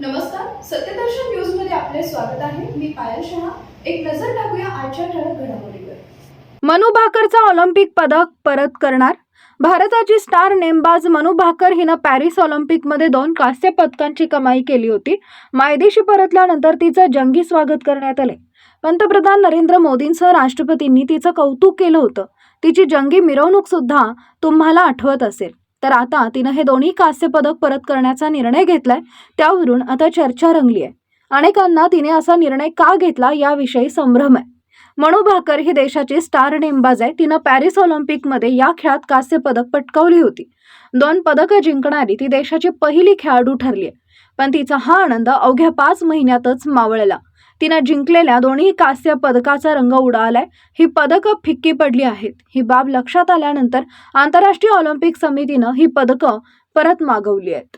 नमस्कार सत्यदर्शन न्यूजमध्ये आपले स्वागत आहे. मी पायल शहा. एक नजर टाकूया आजच्या ठळक घडामोडीवर. मनु भाकरचा ऑलिम्पिक पदक परत करणार? भारताची स्टार नेमबाज मनु भाकर हिनं पॅरिस ऑलिम्पिकमध्ये दोन कांस्य पदकांची कमाई केली होती. मायदेशी परतल्यानंतर तिचं जंगी स्वागत करण्यात आले. पंतप्रधान नरेंद्र मोदींसह राष्ट्रपतींनी तिचं कौतुक केलं होतं. तिची जंगी मिरवणूक सुद्धा तुम्हाला आठवत असेल. तर आता तिनं हे दोन्ही कांस्य पदक परत करण्याचा निर्णय घेतलाय त्यावरून आता चर्चा रंगली आहे अनेकांना तिने असा निर्णय का घेतला याविषयी संभ्रम आहे. मनू भाकर ही देशाची स्टार नेमबाज आहे. तिनं पॅरिस ऑलिम्पिकमध्ये या खेळात कांस्य पदक पटकावली होती. दोन पदकं जिंकणारी ती देशाची पहिली खेळाडू ठरली आहे पण तिचा हा आनंद अवघ्या पाच महिन्यातच मावळला. तिनं जिंकलेल्या दोन्ही कांस्य पदकाचा रंग उडालाय. ही पदकं फिक्की पडली आहेत. ही बाब लक्षात आल्यानंतर आंतरराष्ट्रीय ऑलिम्पिक समितीनं ही पदकं परत मागवली आहेत.